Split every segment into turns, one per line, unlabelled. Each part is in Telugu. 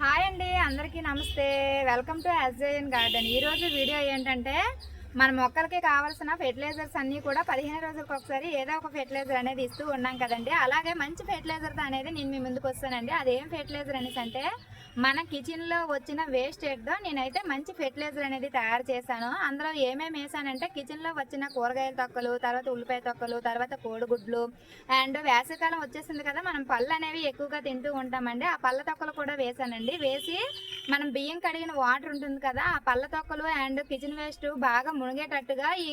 హాయ్ అండి అందరికీ నమస్తే. Welcome to S J N garden. ఈరోజు వీడియో ఏంటంటే మన మొక్కలకి కావాల్సిన ఫెర్టిలైజర్స్ అన్నీ కూడా పదిహేను రోజులకు ఒకసారి ఏదో ఒక ఫెర్టిలైజర్ అనేది ఇస్తూ ఉన్నాం కదండి. అలాగే మంచి ఫెర్టిలైజర్ అనేది నేను మీ ముందుకు వస్తానండి. అదేం ఫెర్టిలైజర్ అనేసి అంటే మన కిచెన్లో వచ్చిన వేస్ట్ ఎగ్తో నేనైతే మంచి ఫెర్టిలైజర్ అనేది తయారు చేశాను. అందులో ఏమేమి వేసానంటే కిచెన్లో వచ్చిన కూరగాయల తొక్కలు తర్వాత ఉల్లిపాయ తొక్కలు తర్వాత కోడిగుడ్లు అండ్ వేసవికాలం వచ్చేసింది కదా మనం పళ్ళు అనేవి ఎక్కువగా తింటూ ఉంటామండి. ఆ పళ్ళ తొక్కలు కూడా వేసానండి. వేసి మనం బియ్యం కడిగిన వాటర్ ఉంటుంది కదా ఆ పళ్ళ తొక్కలు అండ్ కిచెన్ వేస్ట్ బాగా మునిగేటట్టుగా ఈ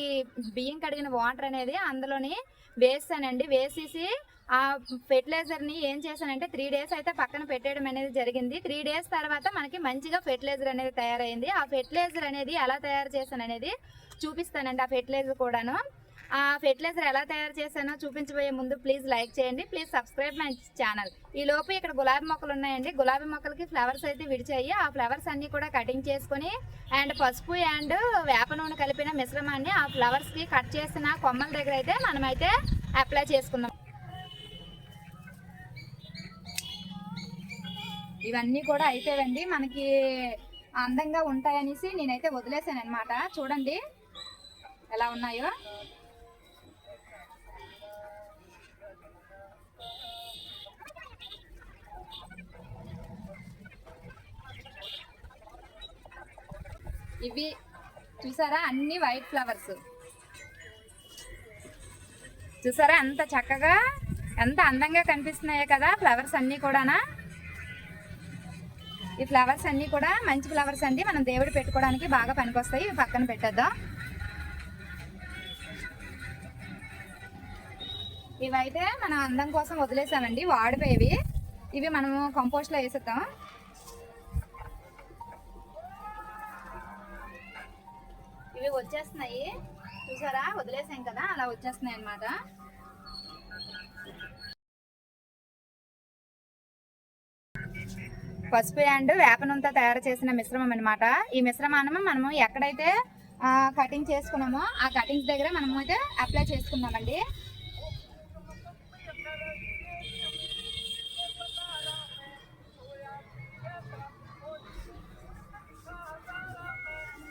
బియ్యం కడిగిన వాటర్ అనేది అందులోని వేసానండి వేసేసి ఆ ఫెర్టిలైజర్ని ఏం చేశానంటే త్రీ డేస్ అయితే పక్కన పెట్టేయడం అనేది జరిగింది. త్రీ డేస్ తర్వాత మనకి మంచిగా ఫెర్టిలైజర్ అనేది తయారైంది. ఆ ఫెర్టిలైజర్ అనేది ఎలా తయారు చేశాను అనేది చూపిస్తానండి ఆ ఫెర్టిలైజర్ కూడాను. ఆ ఫెర్టిలైజర్ ఎలా తయారు చేశానో చూపించబోయే ముందు ప్లీజ్ లైక్ చేయండి. ప్లీజ్ సబ్స్క్రైబ్ మై ఛానల్ ఈ లోపు ఇక్కడ గులాబీ మొక్కలు ఉన్నాయండి. గులాబీ మొక్కలకి ఫ్లవర్స్ అయితే విడిచాయి. ఆ ఫ్లవర్స్ అన్ని కూడా కటింగ్ చేసుకొని అండ్ పసుపు అండ్ వేప నూనె కలిపిన మిశ్రమాన్ని ఆ ఫ్లవర్స్కి కట్ చేసిన కొమ్మల దగ్గర అయితే మనమైతే అప్లై చేసుకుందాం. ఇవన్నీ కూడా అయిపోయాయండి. మనకి అందంగా ఉంటాయనేసి నేనైతే వదిలేసాను అనమాట చూడండి ఎలా ఉన్నాయో. ఇవి చూసారా? అన్ని వైట్ ఫ్లవర్స్. చూసారా? ఎంత చక్కగా ఎంత అందంగా కనిపిస్తున్నాయో కదా ఫ్లవర్స్ అన్నీ కూడానా. ఈ ఫ్లవర్స్ అన్నీ కూడా మంచి ఫ్లవర్స్ అండి మనం దేవుడు పెట్టుకోవడానికి బాగా పనికొస్తాయి. ఇవి పక్కన పెట్టేద్దాం. ఇవైతే మనం అందం కోసం వదిలేసామండి వాడిపోయేవి. ఇవి మనము కంపోస్ట్లో వేసేద్దాం. ఇవి వచ్చేస్తున్నాయి. చూసారా? వదిలేసాం కదా అలా వచ్చేస్తున్నాయి అన్నమాట పసుపు అండ్ వేపనంతా తయారు చేసిన మిశ్రమం అనమాట ఈ మిశ్రమాన్ని మనము ఎక్కడైతే కటింగ్ చేసుకున్నామో ఆ కటింగ్స్ దగ్గర మనము అయితే అప్లై చేసుకున్నామండి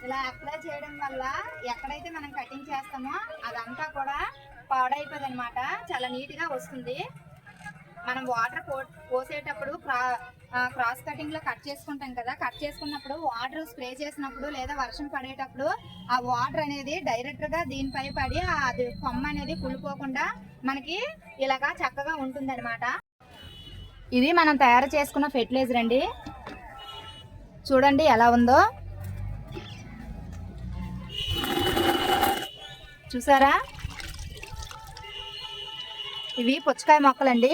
ఇలా అప్లై చేయడం వల్ల ఎక్కడైతే మనం కటింగ్ చేస్తామో అదంతా కూడా పాడైపోతుంది చాలా నీట్గా వస్తుంది. మనం వాటర్ పో పోసేటప్పుడు క్రాస్ కటింగ్లో కట్ చేసుకుంటాం కదా కట్ చేసుకున్నప్పుడు వాటర్ స్ప్రే చేసినప్పుడు లేదా వర్షం పడేటప్పుడు ఆ వాటర్ అనేది డైరెక్ట్గా దీనిపై పడి ఆ అది కొమ్మ అనేది కుళ్ళిపోకుండా మనకి ఇలాగా చక్కగా ఉంటుంది ఇది మనం తయారు చేసుకున్న ఫెర్టిలైజర్ అండి. చూడండి ఎలా ఉందో. చూసారా? ఇవి పుచ్చకాయ మొక్కలండి.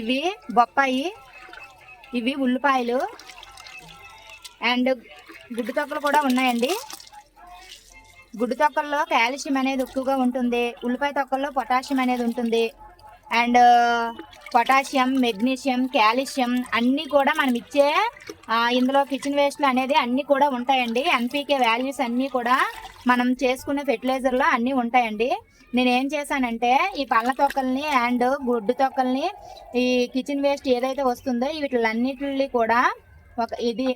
ఇవి బొప్పాయి ఇవి ఉల్లిపాయలు అండ్ గుడ్డు తొక్కలు కూడా ఉన్నాయండి. గుడ్డు తొక్కల్లో కాల్షియం అనేది ఎక్కువగా ఉంటుంది ఉల్లిపాయ తొక్కల్లో పొటాషియం అనేది ఉంటుంది అండ్ పొటాషియం మెగ్నీషియం కాల్షియం అన్నీ కూడా మనం ఇచ్చే ఇందులో కిచెన్ వేస్ట్లు అనేది అన్నీ కూడా ఉంటాయండి. ఎన్పీకే వాల్యూస్ అన్నీ కూడా మనం చేసుకునే ఫెర్టిలైజర్లో అన్నీ ఉంటాయండి. నేను ఏం చేశానంటే ఈ పళ్ళ తొక్కల్ని అండ్ గుడ్డు తొక్కల్ని ఈ కిచెన్ వేస్ట్ ఏదైతే వస్తుందో వీటిలన్నిటిని కూడా ఒక ఇది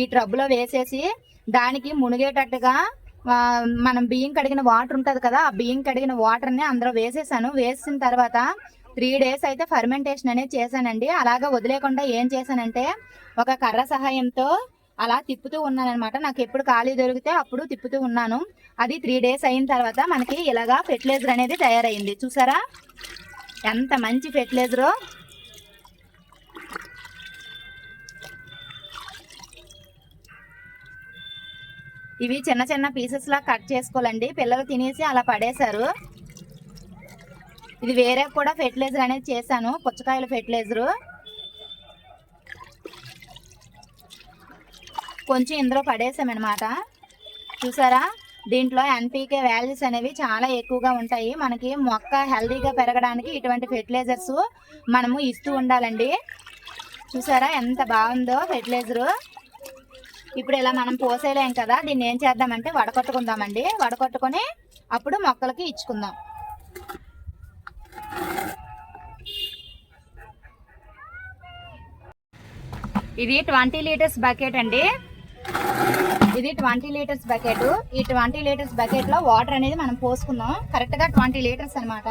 ఈ ట్రబ్లో వేసేసి దానికి మునిగేటట్టుగా మనం బియ్యం కడిగిన వాటర్ ఉంటుంది కదా ఆ బియ్యం కడిగిన వాటర్ని అందులో వేసేసాను. వేసిన తర్వాత త్రీ డేస్ అయితే ఫర్మెంటేషన్ అనేది చేశానండి. అలాగా వదిలేకుండా ఏం చేశానంటే ఒక కర్ర సహాయంతో అలా తిప్పుతూ ఉన్నాను అనమాట నాకు ఎప్పుడు ఖాళీ దొరికితే అప్పుడు తిప్పుతూ ఉన్నాను. అది త్రీ డేస్ అయిన తర్వాత మనకి ఇలాగా ఫెర్టిలైజర్ అనేది తయారైంది. చూసారా? ఎంత మంచి ఫెర్టిలైజరు ఇవి చిన్న చిన్న పీసెస్ లా కట్ చేసుకోవాలండి. పిల్లలు తినేసి అలా పడేశారు. ఇది వేరే కూడా ఫెర్టిలైజర్ అనేది చేశాను. పుచ్చకాయల ఫెర్టిలైజరు కొంచెం ఇందులో పడేసామన్నమాట. చూసారా? దీంట్లో ఎన్పీకే వాల్యూస్ అనేవి చాలా ఎక్కువగా ఉంటాయి. మనకి మొక్క హెల్దీగా పెరగడానికి ఇటువంటి ఫెర్టిలైజర్స్ మనము ఇస్తూ ఉండాలండి. చూసారా? ఎంత బాగుందో ఫెర్టిలైజరు ఇప్పుడు ఇలా మనం పోసేయలేం కదా? దీన్ని ఏం చేద్దామంటే వడకొట్టుకుందామండి. వడకొట్టుకొని అప్పుడు మొక్కలకి ఇచ్చుకుందాం. ఇది ట్వంటీ లీటర్స్ బకెట్ అండి. ఇది ట్వంటీ లీటర్స్ బకెట్. ఈ ట్వంటీ లీటర్స్ బకెట్లో వాటర్ అనేది మనం పోసుకుందాం. కరెక్ట్గా ట్వంటీ లీటర్స్ అన్నమాట.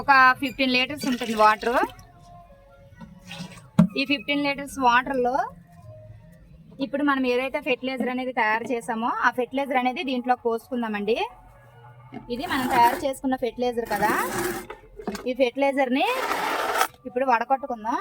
ఒక ఫిఫ్టీన్ లీటర్స్ ఉంటుంది వాటర్. ఈ ఫిఫ్టీన్ లీటర్స్ వాటర్లో ఇప్పుడు మనం ఏదైతే ఫెర్టిలైజర్ అనేది తయారు చేసామో ఆ ఫెర్టిలైజర్ అనేది దీంట్లో పోసుకుందామండి. ఇది మనం తయారు చేసుకున్న ఫెర్టిలైజర్ కదా. ఈ ఫెర్టిలైజర్ని ఇప్పుడు వడకట్టుకుందాం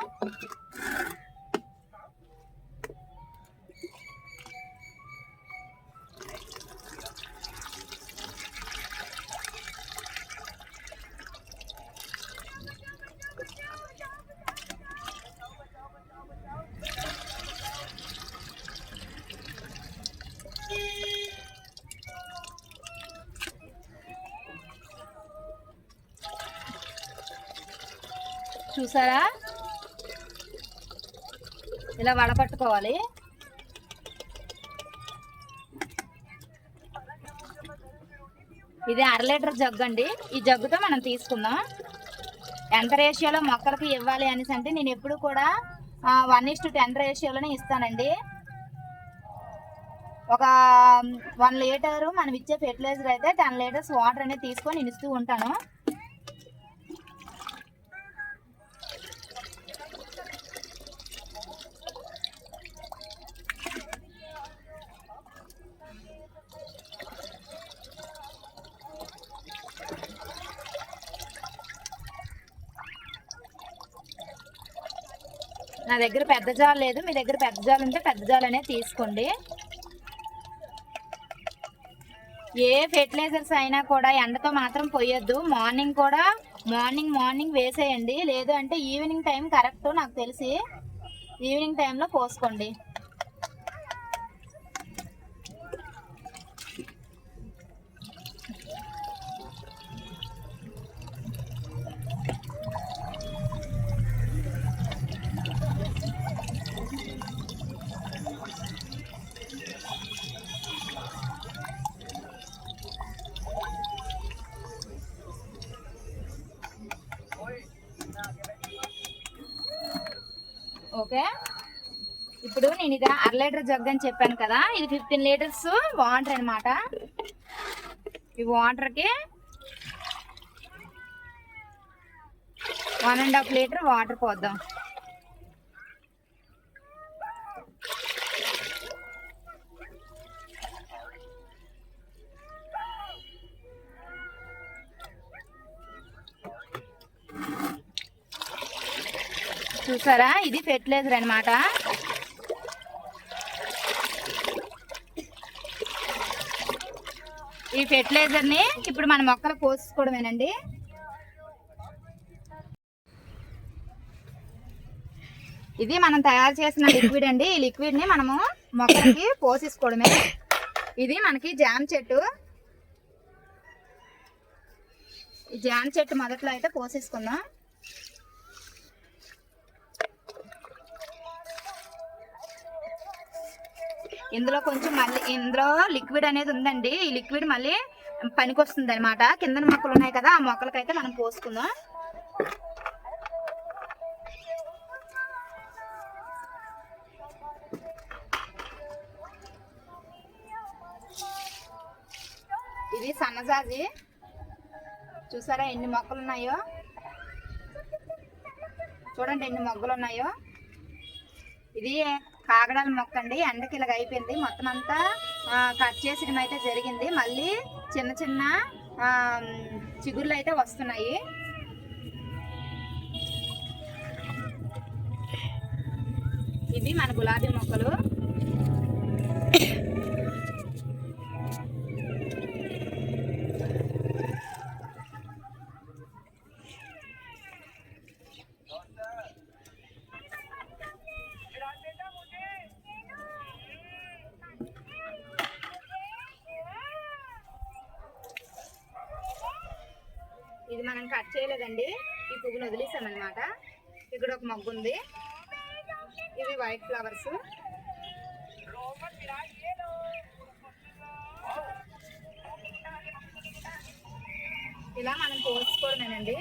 చూసారా? ఇలా వడపట్టుకోవాలి. ఇది అర లీటర్ జగ్గు అండి ఈ జగ్గుతో మనం తీసుకుందాం. ఎంత రేషియోలో మొక్కలకి ఇవ్వాలి అనేసి అంటే నేను ఎప్పుడు కూడా వన్ ఇస్ టు టెన్ రేషియోలోనే ఇస్తానండి. ఒక వన్ లీటరు మనం ఇచ్చే ఫెర్టిలైజర్ అయితే టెన్ లీటర్స్ వాటర్ అనేది తీసుకొని ఇస్తూ ఉంటాను. దగ్గర పెద్ద జాలు లేదు. మీ దగ్గర పెద్ద జాలు ఉంటే పెద్ద జాలు అనేది తీసుకోండి. ఏ ఫెర్టిలైజర్స్ అయినా కూడా ఎండతో మాత్రం పోయొద్దు. మార్నింగ్ కూడా మార్నింగ్ మార్నింగ్ వేసేయండి. లేదు అంటే ఈవినింగ్ టైం కరెక్ట్ నాకు తెలిసి ఈవినింగ్ టైంలో పోసుకోండి. ఇప్పుడు నేను ఇది అర లీటర్ జగ్ అని చెప్పాను కదా ఇది ఫిఫ్టీన్ లీటర్స్ వాటర్ అనమాట ఈ వాటర్కి one and half litre water పోద్దాం. చూసారా? ఇది ఫెర్టిలైజర్ అనమాట ఈ ఫెర్టిలైజర్ని ఇప్పుడు మన మొక్కలు పోసుకోవడమేనండి ఇది మనం తయారు చేసిన లిక్విడ్ అండి. ఈ లిక్విడ్ని మనము మొక్కలకి పోసేసుకోవడమే. ఇది మనకి జామ చెట్టు. ఈ జామ చెట్టు మొదట్లో అయితే పోసేసుకుందాం. ఇందులో కొంచెం మళ్ళీ ఇందులో లిక్విడ్ అనేది ఉందండి. ఈ లిక్విడ్ మళ్ళీ పనికొస్తుంది అనమాట కింద మొక్కలు ఉన్నాయి కదా ఆ మొక్కలకైతే మనం పోసుకుందాం ఇది సన్నజాజి. చూసారా ఎన్ని మొక్కలు ఉన్నాయో? చూడండి ఎన్ని మొగ్గలు ఉన్నాయో. ఇది కాగడాల మొక్క అండి ఎండకి ఇలాగ అయిపోయింది. మొత్తం అంతా కట్ చేసడం అయితే జరిగింది. మళ్ళీ చిన్న చిన్న చిగుర్లు అయితే వస్తున్నాయి. ఇవి మన గులాబీ మొక్కలు ఇది వదిలేయలేదండి ఈ పువ్వును వదిలేసామన్నమాట. ఇక్కడ ఒక మొగ్గు ఉంది. ఇవి వైట్ ఫ్లవర్స్ ఇలా మనం కోసుకోవడమేనండి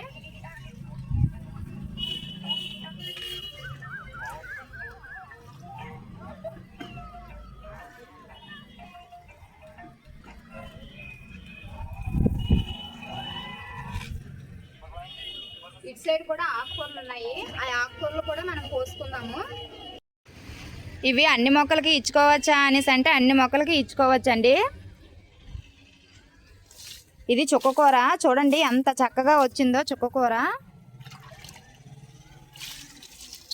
ఇటు సైడ్ కూడా ఆకుకూరలు ఉన్నాయి. ఆ ఆకుకూరలు కూడా మనం పోసుకుందాము ఇవి అన్ని మొక్కలకి ఇచ్చుకోవచ్చా అనేసి అంటే అన్ని మొక్కలకి ఇచ్చుకోవచ్చండి. ఇది చుక్కకూర చూడండి ఎంత చక్కగా వచ్చిందో చుక్కకూర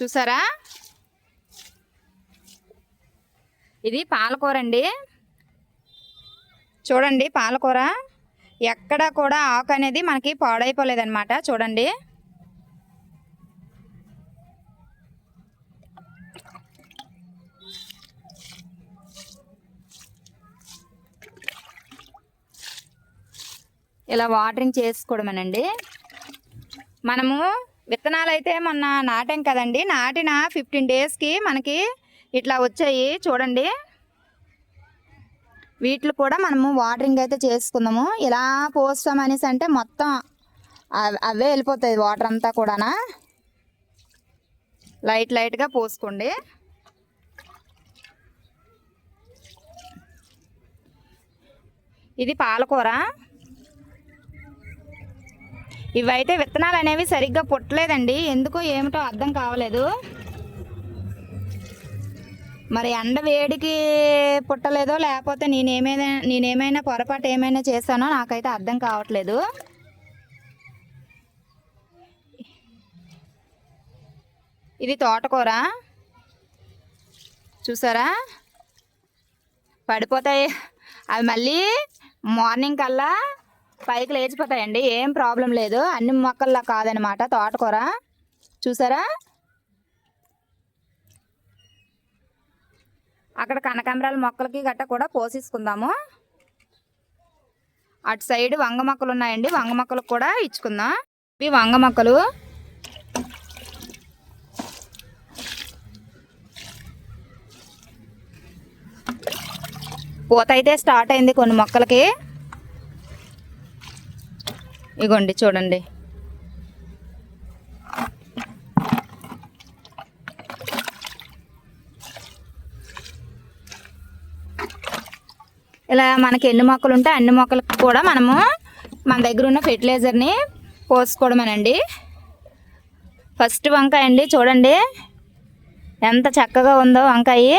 చూసారా? ఇది పాలకూర అండి. చూడండి పాలకూర. ఎక్కడ కూడా ఆకు అనేది మనకి పాడైపోలేదన్నమాట. చూడండి. ఇలా వాటరింగ్ చేసుకోవడమేనండి. మనము విత్తనాలు అయితే మొన్న నాటాం కదండి. నాటిన ఫిఫ్టీన్ డేస్కి మనకి ఇట్లా వచ్చాయి చూడండి. వీటిలో కూడా మనము వాటరింగ్ అయితే చేసుకుందాము. ఇలా పోస్తాం అనేసి అంటే మొత్తం అవే వెళ్ళిపోతాయి వాటర్ అంతా కూడానా. లైట్ లైట్గా పోసుకోండి. ఇది పాలకూర. ఇవైతే విత్తనాలు అనేవి సరిగ్గా పుట్టలేదండి. ఎందుకో ఏమిటో అర్థం కావలేదు. మరి ఎండ వేడికి పుట్టలేదో లేకపోతే నేనేమైనా నేనేమైనా పొరపాటు ఏమైనా చేశానో నాకైతే అర్థం కావట్లేదు. ఇది తోటకూర. చూసారా? పడిపోతాయి. అవి మళ్ళీ మార్నింగ్ కల్లా పైకి లేచిపోతాయండి. ఏం ప్రాబ్లం లేదు. అన్ని మొక్కల్లా కాదనమాట. తోటకూర. చూసారా? అక్కడ కనకాంబరాల మొక్కలకి గట్ట కూడా పోసేసుకుందాము. అటు సైడ్ వంగ మొక్కలు ఉన్నాయండి. వంగ మొక్కలకు కూడా ఇచ్చుకుందాం. ఇవి వంగ మొక్కలు. పూత అయితే స్టార్ట్ అయింది కొన్ని మొక్కలకి. ఇగోండి చూడండి. ఇలా మనకి ఎన్ని మొక్కలు ఉంటే అన్ని మొక్కలకు కూడా మనము మన దగ్గర ఉన్న ఫెర్టిలైజర్ని పోసుకోవడమేనండి. ఫస్ట్ వంకాయ అండి చూడండి. ఎంత చక్కగా ఉందో వంకాయ.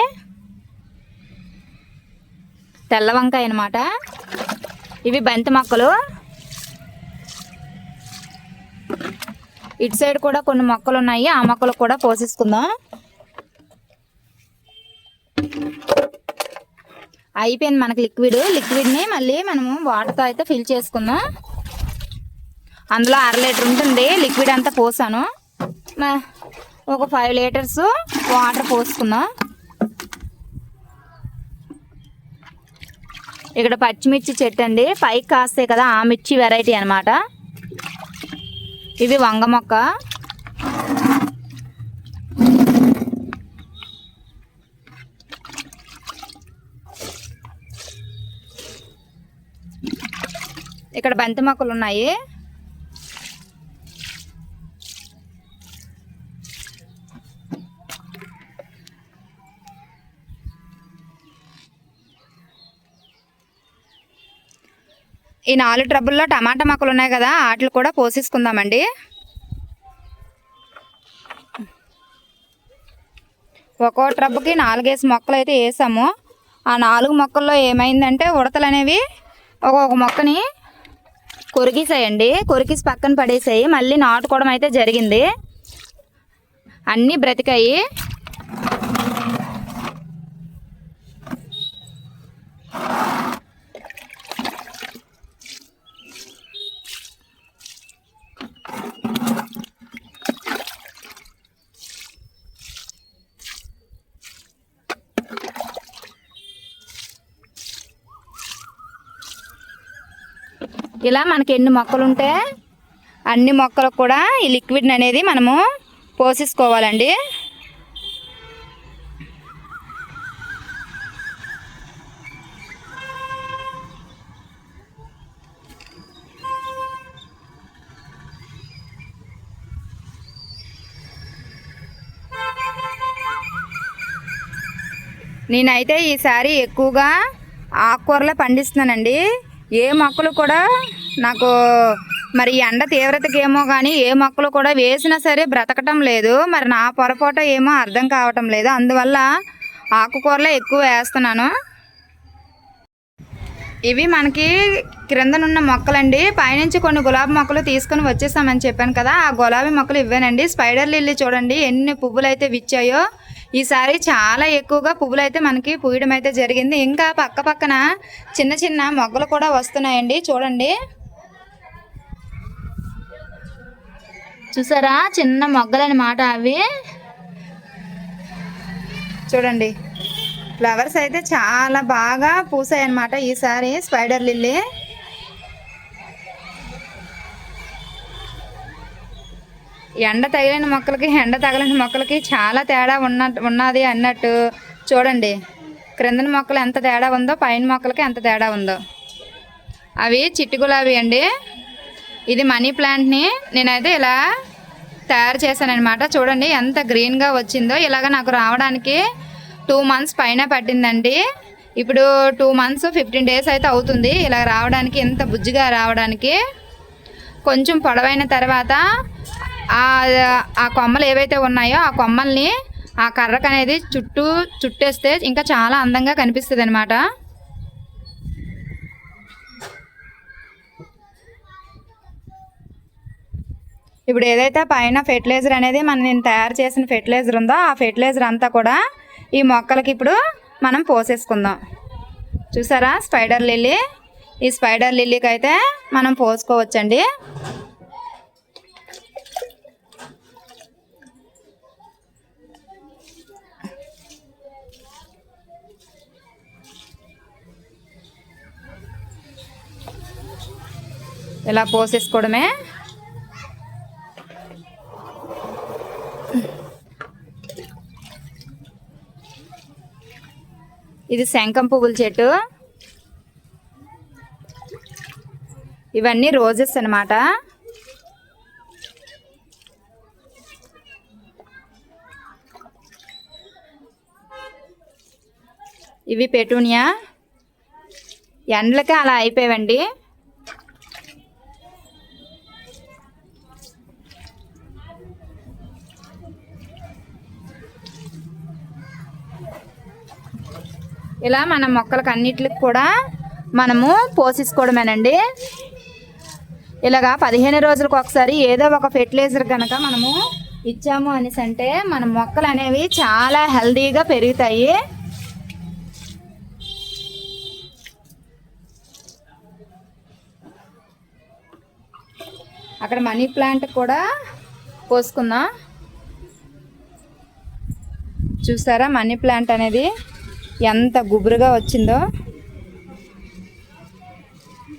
తెల్ల వంకాయ అనమాట ఇవి బంతి మొక్కలు. ఇటు సైడ్ కూడా కొన్ని మొక్కలు ఉన్నాయి ఆ మొక్కలు కూడా పోసేసుకుందాం అయిపోయింది మనకి లిక్విడ్. లిక్విడ్ని మళ్ళీ మనము వాటర్తో అయితే ఫిల్ చేసుకుందాం. అందులో అర లీటర్ ఉంటుంది. లిక్విడ్ అంతా పోసాను. ఒక ఫైవ్ లీటర్స్ వాటర్ పోసుకుందాం. ఇక్కడ పచ్చిమిర్చి చెట్టు అండి. పైకి కాస్తాయి కదా ఆ మిర్చి వెరైటీ అనమాట ఇవి వంగ మొక్క. ఇక్కడ బంతి మొక్కలు ఉన్నాయి ఈ నాలుగు ట్రబ్బుల్లో టమాటా మొక్కలు ఉన్నాయి కదా వాటిని కూడా పోసేసుకుందామండి. ఒక్కో ట్రబ్బుకి నాలుగేసి మొక్కలు అయితే వేసాము. ఆ నాలుగు మొక్కల్లో ఏమైందంటే ఉడతలు అనేవి ఒక్కొక్క మొక్కని కొరికేసాయండి. కొరికేసి పక్కన పడేసాయి. మళ్ళీ నాటుకోవడం అయితే జరిగింది. అన్నీ బ్రతికాయి. ఇలా మనకి ఎన్ని మొక్కలు ఉంటే అన్ని మొక్కలకు కూడా ఈ లిక్విడ్ అనేది మనము పోసేసుకోవాలండి. నేనైతే ఈసారి ఎక్కువగా ఆకుకూరలు పండిస్తున్నానండి. ఏ మొక్కలు కూడా నాకు మరి ఎండ తీవ్రతకేమో కానీ ఏ మొక్కలు కూడా వేసినా సరే బ్రతకటం లేదు. మరి నా పొరపాటు ఏమో అర్థం కావటం లేదు. అందువల్ల ఆకుకూరలే ఎక్కువ వేస్తున్నాను. ఇవి మనకి క్రిందనున్న మొక్కలండి. పైనుంచి కొన్ని గులాబీ మొక్కలు తీసుకొని వచ్చేసామని చెప్పాను కదా. ఆ గులాబీ మొక్కలు ఇవ్వనండి. స్పైడర్ లిల్లీ చూడండి. ఎన్ని పువ్వులు అయితే విచ్చాయో. ఈసారి చాలా ఎక్కువగా పువ్వులు అయితే మనకి పూయడం అయితే జరిగింది. ఇంకా పక్క పక్కన చిన్న చిన్న మొగ్గలు కూడా వస్తున్నాయండి. చూడండి. చూసారా? చిన్న మొగ్గలు అన్నమాట అవి. చూడండి. ఫ్లవర్స్ అయితే చాలా బాగా పూసాయి అన్నమాట ఈసారి స్పైడర్ లిల్లీ. ఎండ తగిలిన మొక్కలకి ఎండ తగిలిన మొక్కలకి చాలా తేడా ఉన్న ఉన్నది అన్నట్టు చూడండి. క్రిందన మొక్కలు ఎంత తేడా ఉందో పైన మొక్కలకి ఎంత తేడా ఉందో. అవి చిట్టు గులాబీ అండి. ఇది మనీ ప్లాంట్ని నేనైతే ఇలా తయారు చేశానమాట చూడండి ఎంత గ్రీన్గా వచ్చిందో. ఇలాగ నాకు రావడానికి టూ మంత్స్ పైన పట్టిందండి. ఇప్పుడు టూ మంత్స్ ఫిఫ్టీన్ డేస్ అయితే అవుతుంది. ఇలా రావడానికి ఎంత బుజ్జిగా రావడానికి. కొంచెం పొడవైన తర్వాత ఆ కొమ్మలు ఏవైతే ఉన్నాయో ఆ కొమ్మల్ని ఆ కర్రకు అనేది చుట్టూ చుట్టేస్తే ఇంకా చాలా అందంగా కనిపిస్తుంది అనమాట ఇప్పుడు ఏదైతే పైన ఫెర్టిలైజర్ అనేది మనం నేను తయారు చేసిన ఫెర్టిలైజర్ ఉందో ఆ ఫెర్టిలైజర్ అంతా కూడా ఈ మొక్కలకి ఇప్పుడు మనం పోసేసుకుందాం. చూసారా? Spider lily. ఈ స్పైడర్ లిల్లీకి అయితే మనం పోసుకోవచ్చండి. ఇలా పోసేసుకోవడమే. ఇది శంఖం పువ్వుల చెట్టు. ఇవన్నీ రోజెస్ అన్నమాట. ఇవి పెటూనియా. ఎండలకి అలా అయిపోయావండి. ఇలా మన మొక్కలకు అన్నిటికి కూడా మనము పోషించుకోవడమేనండి ఇలాగా పదిహేను రోజులకు ఒకసారి ఏదో ఒక ఫెర్టిలైజర్ కనుక మనము ఇచ్చాము అనేసి అంటే మన మొక్కలు అనేవి చాలా హెల్దీగా పెరుగుతాయి. అక్కడ మనీ ప్లాంట్ కూడా పోసుకుందాం చూసారా మనీ ప్లాంట్ అనేది? ఎంత గుబురుగా వచ్చిందో.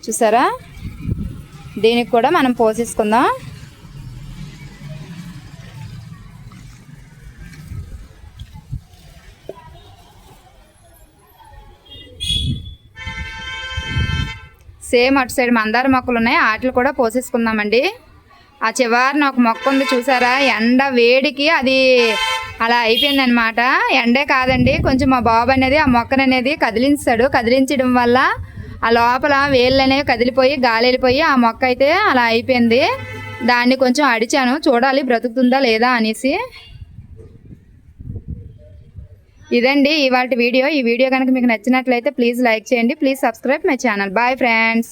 చూసారా? దీనికి కూడా మనం పోసేసుకుందాం సేమ్ అటు సైడ్ మందార మొక్కలు ఉన్నాయి. వాటిని కూడా పోసేసుకుందామండి ఆ చివరిన ఒక మొక్క ఉంది చూసారా? ఎండ వేడికి అది అలా అయిపోయింది అనమాట ఎండే కాదండి. కొంచెం మా బాబు అనేది ఆ మొక్కను అనేది కదిలించాడు. కదిలించడం వల్ల ఆ లోపల వేళ్ళు అనేవి కదిలిపోయి గాలి వెళ్ళిపోయి ఆ మొక్క అయితే అలా అయిపోయింది. దాన్ని కొంచెం అడిచాను. చూడాలి బ్రతుకుతుందా లేదా అనేసి. ఇదండి ఇవాళ వీడియో. ఈ వీడియో కనుక మీకు నచ్చినట్లయితే ప్లీజ్ లైక్ చేయండి. Please subscribe my channel. Bye friends.